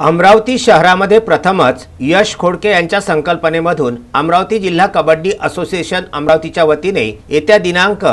अमरावती शहरामध्ये प्रथमच यश खोडके यांच्या संकल्पनेमधून अमरावती जिल्हा कबड्डी असोसिएशन अमरावतीच्या वतीने येत्या दिनांक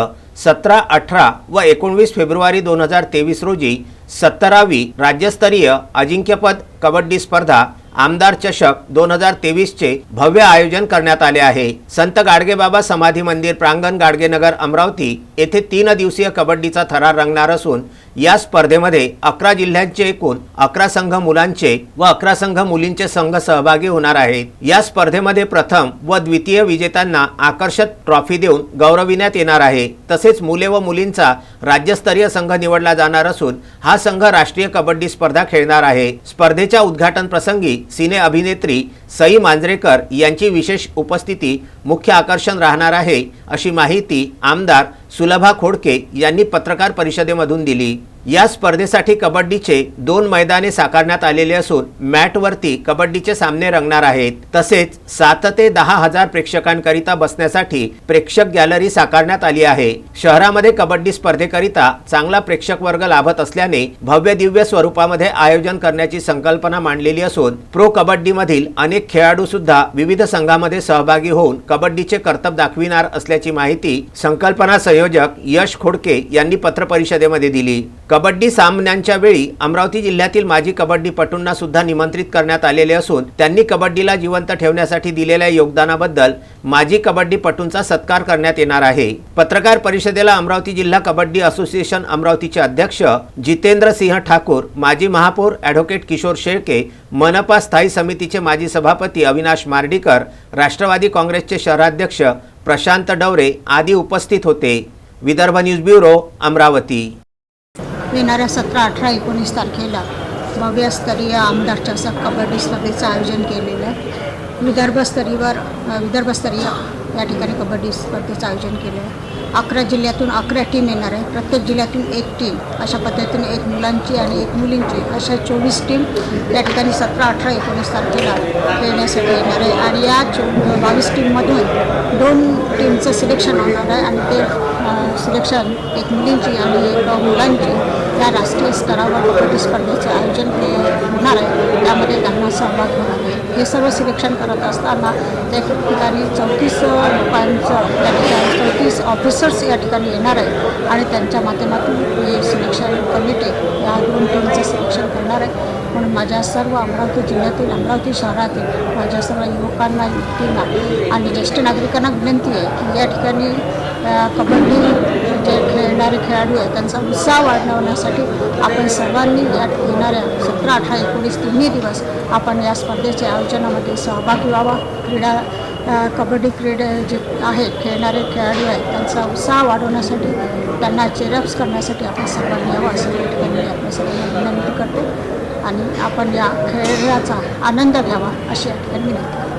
सतरा अठरा व एकोणवीस फेब्रुवारी दोन हजार तेवीस रोजी सत्तरावी राज्यस्तरीय अजिंक्यपद कबड्डी स्पर्धा आमदार चषक दोन हजार तेवीसचे भव्य आयोजन करण्यात आले आहे. संत गाडगेबाबा समाधी मंदिर प्रांगण गाडगेनगर अमरावती येथे तीन दिवसीय कबड्डीचा थरार रंगणार असून या स्पर्धेमध्ये अकरा जिल्ह्यांचे एकूण अकरा संघ मुलांचे व अकरा संघ मुलींचे संघ सहभागी होणार आहेत. या स्पर्धेमध्ये प्रथम व द्वितीय विजेत्यांना आकर्षक ट्रॉफी देऊन गौरविण्यात येणार आहे. तसेच मुले व मुलींचा राज्यस्तरीय संघ निवडला जाणार असून हा संघ राष्ट्रीय कबड्डी स्पर्धा खेळणार आहे. स्पर्धेच्या उद्घाटन प्रसंगी सिने अभिनेत्री सई मांजरेकर यांची विशेष उपस्थिती मुख्य आकर्षण राहणार आहे अशी माहिती आमदार सुलभा खोडके यांनी पत्रकार परिषदेमधून दिली. या स्पर्धेसाठी कबड्डीचे दोन मैदाने साकारण्यात आलेले असून मॅटवरती कबड्डीचे सामने रंगणार आहेत. तसेच सात ते दहा हजार प्रेक्षकांकरिता बसण्यासाठी प्रेक्षक गॅलरी साकारण्यात आली आहे. शहरामध्ये कबड्डी स्पर्धेकरिता चांगला प्रेक्षक वर्ग लाभत असल्याने भव्य दिव्य स्वरूपामध्ये आयोजन करण्याची संकल्पना मांडलेली असून प्रो कबड्डी मधील अनेक खेळाडू सुद्धा विविध संघामध्ये सहभागी होऊन कबड्डीचे कर्तब दाखविणार असल्याची माहिती संकल्पना संयोजक यश खोडके यांनी पत्रपरिषदेमध्ये दिली. कबड्डी सामन्यांच्या वेळी अमरावती जिल्ह्यातील माजी कबड्डीपटूंना सुद्धा निमंत्रित करण्यात आलेले असून त्यांनी कबड्डीला जिवंत ठेवण्यासाठी दिलेल्या योगदानाबद्दल माजी कबड्डीपटूंचा सत्कार करण्यात येणार आहे. पत्रकार परिषदेला अमरावती जिल्हा कबड्डी असोसिएशन अमरावतीचे अध्यक्ष जितेंद्र सिंह ठाकूर माजी महापौर ॲडव्होकेट किशोर शेळके मनपा स्थायी समितीचे माजी सभापती अविनाश मार्डीकर राष्ट्रवादी काँग्रेसचे शहराध्यक्ष प्रशांत डवरे आदी उपस्थित होते. Vidarbha news bureau Amravati. येणाऱ्या सतरा अठरा एकोणीस तारखेला भव्यस्तरीय आमदार चषक कबड्डी स्पर्धेचं आयोजन केलेलं आहे. विदर्भस्तरीवर विदर्भस्तरीय या ठिकाणी कबड्डी स्पर्धेचं आयोजन केलं आहे. अकरा जिल्ह्यातून अकरा टीम येणार आहे. प्रत्येक जिल्ह्यातून एक टीम अशा पद्धतीने एक मुलांची आणि एक मुलींची अशा चोवीस टीम या ठिकाणी सतरा अठरा एकोणीस तारखेला खेळण्यासाठी येणार आहे. आणि या चो बावीस टीममधून दोन टीमचं सिलेक्शन होणार आहे आणि ते सिलेक्शन एक मुलींची आणि एक मुलांची या राष्ट्रीय स्तरावर कबड्डी स्पर्धेचे आयोजन के होणार आहे. त्यामध्ये त्यांना सहभाग होणार आहे. हे सर्व सिलेक्शन करत असताना त्या ठिकाणी चौतीस लोकांचं या ठिकाणी चौतीस ऑफिसर्स या ठिकाणी येणार आहे आणि त्यांच्या माध्यमातून हे सिलेक्शन दोन सिलेक्शन करणार आहे. म्हणून माझ्या सर्व अमरावती जिल्ह्यातील अमरावती शहरातील माझ्या सर्व युवकांना युवतींना आणि ज्येष्ठ नागरिकांना विनंती आहे की या ठिकाणी कबड्डी खेळाडू आहेत त्यांचा उत्साह वाढवण्यासाठी आपण सर्वांनी या येणाऱ्या सतरा अठरा एकोणीस तिन्ही दिवस आपण या स्पर्धेच्या आयोजनामध्ये सहभागी व्हावा. क्रीडा कबड्डी क्रीडा जे आहे खेळणारे खेळाडू आहेत त्यांचा उत्साह वाढवण्यासाठी त्यांना चेरअप्स करण्यासाठी आपण सर्वांनी यावं असं या ठिकाणी आपण सर्वांना विनंती करते. आणि आपण या खेळाचा आनंद घ्यावा अशी या ठिकाणी विनंती